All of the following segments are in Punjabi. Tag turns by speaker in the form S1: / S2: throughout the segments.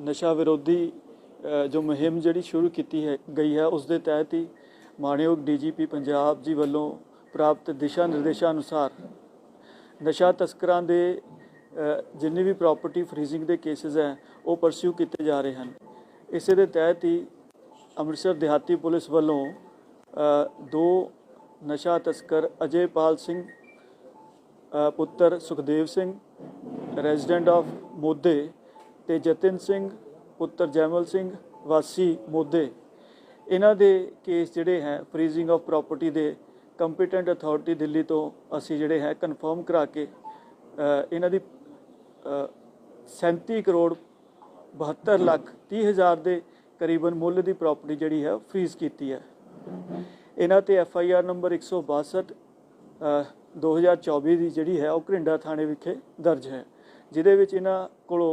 S1: ਨਸ਼ਾ ਵਿਰੋਧੀ ਜੋ ਮੁਹਿੰਮ ਜਿਹੜੀ ਸ਼ੁਰੂ ਕੀਤੀ ਹੈ ਗਈ ਹੈ ਉਸ ਦੇ ਤਹਿਤ ਹੀ ਮਾਣਯੋਗ ਡੀਜੀਪੀ ਪੰਜਾਬ ਜੀ ਵੱਲੋਂ ਪ੍ਰਾਪਤ ਦਿਸ਼ਾ ਨਿਰਦੇਸ਼ਾਂ ਅਨੁਸਾਰ ਨਸ਼ਾ ਤਸਕਰਾਂ ਦੇ ਅ, ਜਿੰਨੀ ਵੀ ਪ੍ਰਾਪਰਟੀ ਫਰੀਜ਼ਿੰਗ ਦੇ ਕੇਸਿਸ ਹੈ ਉਹ ਪਰਸਿਊ ਕੀਤੇ ਜਾ ਰਹੇ ਹਨ। ਇਸੇ ਦੇ ਤਹਿਤ ਹੀ ਅੰਮ੍ਰਿਤਸਰ ਦਿਹਾਤੀ ਪੁਲਿਸ ਵੱਲੋਂ ਦੋ ਨਸ਼ਾ ਤਸਕਰ ਅਜੇਪਾਲ ਸਿੰਘ ਪੁੱਤਰ ਸੁਖਦੇਵ ਸਿੰਘ ਰੈਜ਼ੀਡੈਂਟ ਆਫ ਮੋਦੇ ਤੇ ਜਤਿਨ ਸਿੰਘ ਪੁੱਤਰ ਜੈਮਲ ਸਿੰਘ ਵਾਸੀ ਮੋਦੇ। ਇਹਨਾਂ ਦੇ ਕੇਸ ਜਿਹੜੇ ਹੈ ਫਰੀਜ਼ਿੰਗ ਆਫ ਪ੍ਰਾਪਰਟੀ ਦੇ ਕੰਪੀਟੈਂਟ ਅਥਾਰਟੀ ਦਿੱਲੀ ਤੋਂ ਅਸੀਂ ਜਿਹੜੇ ਹੈ ਕਨਫਰਮ ਕਰਾ ਕੇ ਇਹਨਾਂ ਦੀ ਅ, 37 ਕਰੋੜ 72 ਲੱਖ 30 ਹਜ਼ਾਰ ਦੇ ਕਰੀਬਨ ਮੁੱਲ ਦੀ ਪ੍ਰਾਪਰਟੀ ਜਿਹੜੀ ਹੈ ਫਰੀਜ਼ ਕੀਤੀ ਹੈ। ਇਹਨਾਂ ਤੇ ਐਫ ਆਈ ਆਰ ਨੰਬਰ 162 ਅ, 2024 ਦੀ ਜਿਹੜੀ ਹੈ ਉਹ ਘਰਿੰਡਾ ਥਾਣੇ ਵਿਖੇ ਦਰਜ ਹੈ। ਜਿਹਦੇ ਵਿੱਚ ਇਹਨਾਂ ਕੋਲੋਂ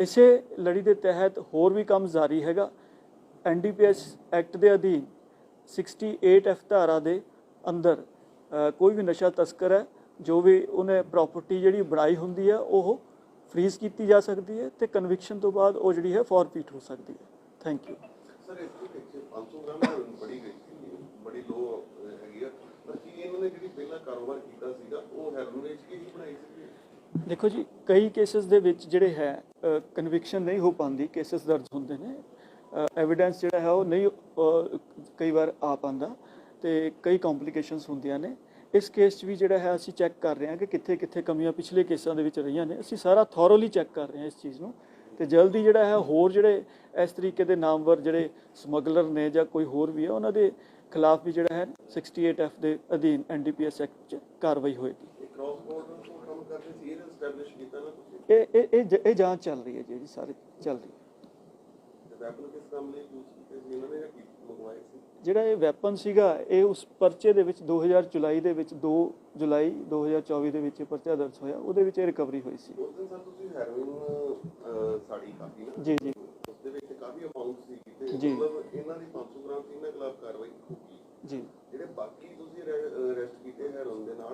S1: ਇਸੇ ਲੜੀ ਦੇ ਤਹਿਤ ਹੋਰ ਵੀ ਕੰਮ ਜਾਰੀ ਹੈਗਾ। ਐਨਡੀਪੀਐਸ ਐਕਟ ਦੇ ਅਧੀਨ 68 ਐਫ ਧਾਰਾ ਦੇ ਅੰਦਰ ਕੋਈ ਵੀ ਨਸ਼ਾ ਤਸਕਰ ਹੈ, ਜੋ ਵੀ ਉਹਨੇ ਪ੍ਰਾਪਰਟੀ ਜਿਹੜੀ ਬਣਾਈ ਹੁੰਦੀ ਹੈ, ਉਹ ਫਰੀਜ਼ ਕੀਤੀ ਜਾ ਸਕਦੀ ਹੈ ਤੇ ਕਨਵਿਕਸ਼ਨ ਤੋਂ ਬਾਅਦ ਉਹ ਜਿਹੜੀ ਹੈ ਫੋਰਫੀਟ ਹੋ ਸਕਦੀ ਹੈ। ਥੈਂਕ ਯੂ
S2: ਸਰ ਇਸ ਵਿੱਚ 500 ਗ੍ਰਾਮ ਬੜੀ ਗਈ ਸੀ, ਬੜੀ ਲੋ ਹੈਗੀ ਆ। ਪਰ ਕੀ ਇਹਨਾਂ ਨੇ ਜਿਹੜੀ ਪਹਿਲਾਂ ਕਾਰੋਬਾਰ ਕੀਤਾ ਸੀਗਾ, ਉਹ ਹੈਰੋਇਨ ਵੇਚ ਕੇ ਹੀ ਬਣਾਈ ਸੀ?
S1: ਦੇਖੋ ਜੀ, ਕਈ ਕੇਸਸ ਦੇ ਵਿੱਚ ਜਿਹੜੇ ਹੈ ਕਨਵਿਕਸ਼ਨ ਨਹੀਂ ਹੋ ਪਾਉਂਦੀ ਕੇਸਸ ਦਰਜ ਹੁੰਦੇ ਨੇ। ਐਵੀਡੈਂਸ ਜਿਹੜਾ ਹੈ, ਉਹ ਨਹੀਂ ਕਈ ਵਾਰ ਆ ਪਾਉਂਦਾ ਤੇ ਕਈ ਕੰਪਲਿਕੇਸ਼ਨਸ ਹੁੰਦੀਆਂ ਨੇ। ਇਸ ਕੇਸ 'ਚ ਵੀ ਜਿਹੜਾ ਹੈ, ਅਸੀਂ ਚੈੱਕ ਕਰ ਰਹੇ ਹਾਂ ਕਿ ਕਿੱਥੇ ਕਿੱਥੇ ਕਮੀਆਂ ਪਿਛਲੇ ਕੇਸਾਂ ਦੇ ਵਿੱਚ ਰਹੀਆਂ ਨੇ। ਅਸੀਂ ਸਾਰਾ ਥੋਰੋਲੀ ਚੈੱਕ ਕਰ ਰਹੇ ਹਾਂ ਇਸ ਚੀਜ਼ ਨੂੰ ਤੇ ਜਲਦੀ ਜਿਹੜਾ ਹੈ, ਹੋਰ ਜਿਹੜੇ ਇਸ ਤਰੀਕੇ ਦੇ ਨਾਮਵਰ ਜਿਹੜੇ ਸਮਗਲਰ ਨੇ ਜਾਂ ਕੋਈ ਹੋਰ ਵੀ ਹੈ, ਉਹਨਾਂ ਦੇ ਖਿਲਾਫ ਵੀ ਜਿਹੜਾ ਹੈ 68 ਐਫ ਦੇ ਅਧੀਨ ਐਨਡੀਪੀਐਸ ਐਕਟ 'ਚ ਕਾਰਵਾਈ ਹੋਏਗੀ।
S2: ਕ੍ਰਾਸ ਬਾਰਡਰ ਇਹ
S1: ਜਾਂਚ ਚੱਲ ਰਹੀ ਹੈ ਜੀ ਇਹਦੀ ਸਾਰੀ ਚੱਲ ਰਹੀ ਹੈ। ਜਿਹੜਾ ਇਹ ਵੈਪਨ ਸੀਗਾ ਇਹ ਉਸ ਪਰਚੇ ਦੇ ਵਿੱਚ 2000 ਜੁਲਾਈ ਦੇ ਵਿੱਚ 2 ਜੁਲਾਈ 2024 ਦੇ ਵਿੱਚ ਪਰਚਾ ਦਰਜ ਹੋਇਆ। ਉਹਦੇ ਵਿੱਚ ਇਹ ਰਿਕਵਰੀ ਹੋਈ ਸੀ।
S2: ਉਸ ਦਿਨ ਸਰ ਤੁਸੀਂ ਹੈਰੋਇਨ ਸਾੜੀ ਕਾਫੀ ਨਾ?
S1: ਜੀ ਜੀ।
S2: ਉਸ ਦੇ ਵਿੱਚ ਕਾਫੀ ਅਮਾਉਂਟ ਸੀ। ਤੇ
S1: ਜੀ।
S2: ਮਤਲਬ ਇਹਨਾਂ ਦੀ 500 ਗ੍ਰਾਮ ਸੀ ਇਹਨਾਂ ਖਿਲਾਫ ਕਾਰਵਾਈ ਹੋਊਗੀ
S1: ਜੀ
S2: ਜਿਹੜੇ ਬਾਕੀ ਤੁਸੀਂ ਅਰੈਸਟ ਕੀਤੇ ਹੈਰੋਇਨ ਦੇ ਨਾਲ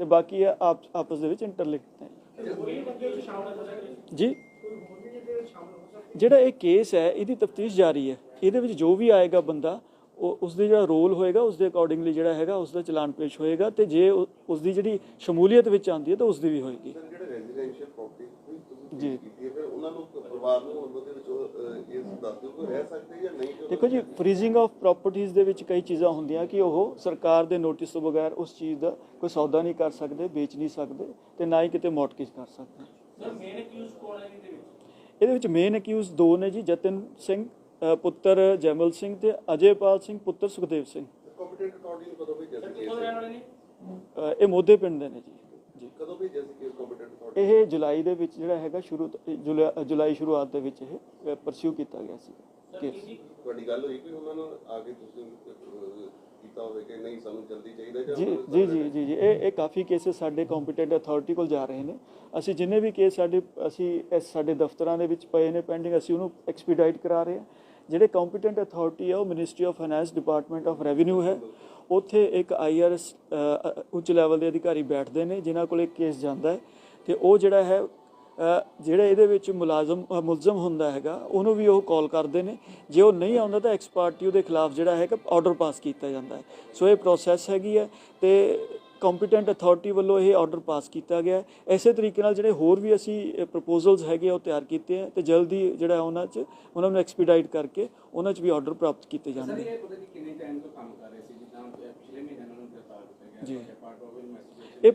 S1: ਤੇ ਬਾਕੀ ਇਹ ਆਪ ਆਪਸ ਦੇ ਵਿੱਚ ਇੰਟਰਲਿੰਕਡ ਨੇ। ਜੀ। ਜਿਹੜਾ ਇਹ ਕੇਸ ਹੈ ਇਹਦੀ ਤਫਤੀਸ਼ ਜਾਰੀ ਹੈ। ਇਹਦੇ ਵਿੱਚ ਜੋ ਵੀ ਆਏਗਾ ਬੰਦਾ ਉਹ ਉਸ ਦੇ ਜਿਹੜਾ ਰੋਲ ਹੋਏਗਾ ਉਸ ਦੇ ਅਕੋਰਡਿੰਗਲੀ ਜਿਹੜਾ ਹੈਗਾ ਉਸ ਦਾ ਚਲਾਨ ਪੇਸ਼ ਹੋਏਗਾ ਤੇ ਜੇ ਉਸ ਦੀ ਜਿਹੜੀ ਸ਼ਮੂਲੀਅਤ ਵਿੱਚ ਆਉਂਦੀ ਹੈ ਤਾਂ ਉਸ ਦੀ ਵੀ ਹੋਏਗੀ।
S2: ਸਰ ਜਿਹੜੇ ਰੈਜ਼ੀਡੈਂਸ਼ੀਅਲ ਪ੍ਰਾਪਰਟੀ
S1: ਜੀ।
S2: ਉਹਨਾਂ ਨੂੰ ਪਰਿਵਾਰ ਨੂੰ ਉਹਨਾਂ ਦੇ ਵਿੱਚ ਇਸ ਦੱਸ ਦਿਓ ਕਿ ਰਹਿ ਸਕਦੇ ਜਾਂ
S1: ਦੇਖੋ ਜੀ ਫਰੀਜ਼ਿੰਗ ਆਫ ਪ੍ਰਾਪਰਟੀਆਂ ਦੇ ਵਿੱਚ ਕਈ ਚੀਜ਼ਾਂ ਹੁੰਦੀਆਂ ਕਿ ਉਹ ਸਰਕਾਰ ਦੇ ਨੋਟਿਸ ਤੋਂ ਬਗੈਰ ਉਸ ਚੀਜ਼ ਦਾ ਕੋਈ ਸੌਦਾ ਨਹੀਂ ਕਰ ਸਕਦੇ ਵੇਚ ਨਹੀਂ ਸਕਦੇ ਤੇ ਨਾ ਹੀ ਕਿਤੇ ਮੌਟਗੇਜ ਕਰ ਸਕਦੇ।
S3: ਸਰ ਮੇਨ ਅਕਿਊਜ਼ ਕੌਣ ਹੈ ਇਹਦੇ ਵਿੱਚ?
S1: ਇਹਦੇ ਵਿੱਚ ਮੇਨ ਅਕਿਊਜ਼ ਦੋ ਨੇ ਜੀ ਜਤਨ ਸਿੰਘ ਪੁੱਤਰ ਜੈਮਲ ਸਿੰਘ ਤੇ ਅਜੇਪਾਲ ਸਿੰਘ ਪੁੱਤਰ ਸੁਖਦੇਵ ਸਿੰਘ।
S2: ਕੰਪੀਟੈਂਟ ਕਦੋਂ
S1: ਇਹ ਮੋਦੇ ਪਿੰਡ ਦੇ ਨੇ ਜੀ। ਜੀ।
S2: ਕਦੋਂ ਭੇਜਿਆ ਸੀ ਕੇਸ ਕੰਪੀਟੈਂਟ ਅਥਾਰਟੀ
S1: ਇਹ ਜੁਲਾਈ ਦੇ ਵਿੱਚ ਜਿਹੜਾ ਹੈਗਾ ਸ਼ੁਰੂ ਜੁਲਾਈ ਸ਼ੁਰੂਆਤ ਦੇ ਵਿੱਚ ਇਹ ਪਰਸਿਊ ਕੀਤਾ ਗਿਆ ਸੀ। ਕੇਸ
S2: ਤੁਹਾਡੀ ਗੱਲ ਹੋਈ ਕੋਈ ਉਹਨਾਂ ਨਾਲ ਆ ਕੇ ਤੁਸੀਂ ਅਹ, ਕੀਤਾ ਹੋਵੇ ਕਿ ਨਹੀਂ ਸਾਨੂੰ ਜਲਦੀ ਚਾਹੀਦਾ ਜਾਂ
S1: ਜੀ ਜੀ ਜੀ ਜੀ ਇਹ ਇਹ ਕਾਫੀ ਕੇਸਸ ਸਾਡੇ ਕੰਪੀਟੈਂਟ ਅਥਾਰਟੀ ਕੋਲ ਜਾ ਰਹੇ ਨੇ। ਅਸੀਂ ਜਿੰਨੇ ਵੀ ਕੇਸ ਸਾਡੇ ਅਸੀਂ ਇਸ ਸਾਡੇ ਦਫ਼ਤਰਾਂ ਦੇ ਵਿੱਚ ਪਏ ਨੇ ਪੈਂਡਿੰਗ ਅਸੀਂ ਉਹਨੂੰ ਐਕਸਪੀਡਾਈਟ ਕਰਾ ਰਹੇ ਹਾਂ। ਜਿਹੜੇ ਕੰਪੀਟੈਂਟ ਅਥਾਰਟੀ ਹੈ ਉਹ ministry of finance department of revenue ਹੈ। ਉੱਥੇ ਇੱਕ ਆਈਆਰਐਸ ਉੱਚ ਲੈਵਲ ਦੇ ਅਧਿਕਾਰੀ ਬੈਠਦੇ ਨੇ ਜਿਨ੍ਹਾਂ ਕੋਲ ਇੱਕ ਕੇਸ ਜਾਂਦਾ ਹੈ। ਤੇ ਉਹ ਜਿਹੜਾ ਹੈ ਜਿਹੜਾ ਇਹਦੇ ਵਿੱਚ ਮੁਲਾਜ਼ਮ ਮੁਲਜ਼ਮ ਹੁੰਦਾ ਹੈਗਾ ਉਹਨੂੰ ਵੀ ਉਹ ਕਾਲ ਕਰਦੇ ਨੇ। ਜੇ ਉਹ ਨਹੀਂ ਆਉਂਦਾ ਤਾਂ ਐਕਸ ਪਾਰਟੀ ਉਹਦੇ ਖਿਲਾਫ ਜਿਹੜਾ ਹੈਗਾ ਆਰਡਰ ਪਾਸ ਕੀਤਾ ਜਾਂਦਾ ਹੈ। ਸੋ ਇਹ ਪ੍ਰੋਸੈਸ ਹੈਗੀ ਹੈ ਤੇ ਕੰਪੀਟੈਂਟ ਅਥਾਰਟੀ ਵੱਲੋਂ ਇਹ ਆਰਡਰ ਪਾਸ ਕੀਤਾ ਗਿਆ ਇਸੇ ਤਰੀਕੇ ਨਾਲ ਜਿਹੜੇ ਹੋਰ ਵੀ ਅਸੀਂ ਪ੍ਰਪੋਜ਼ਲਸ ਹੈਗੇ ਆ ਉਹ ਤਿਆਰ ਕੀਤੇ ਆ ਤੇ ਜਲਦੀ ਜਿਹੜਾ ਉਹਨਾਂ 'ਚ ਉਹਨਾਂ ਨੂੰ ਐਕਸਪੀਡਾਈਟ ਕਰਕੇ ਉਹਨਾਂ 'ਚ ਵੀ ਆਰਡਰ ਪ੍ਰਾਪਤ ਕੀਤੇ
S3: ਸਰ
S1: ਜਾਣਗੇ
S3: ਇਹ ਪਤਾ ਨਹੀਂ ਕਿੰਨੇ ਟਾਈਮ ਤੋਂ ਕੰਮ ਕਰ ਰਹੇ ਸੀ ਜਿੱਦਾਂ ਪਿਛਲੇ ਮਹੀਨੇ ਉਹਨਾਂ ਨੂੰ ਗ੍ਰਿਫਤਾਰ ਕੀਤਾ ਗਿਆ
S1: ਜੀ।
S3: ਪਾਰਟ ਆਫ ਇਨਵੈਸਟੀਗੇਸ਼ਨ
S1: ਇਹ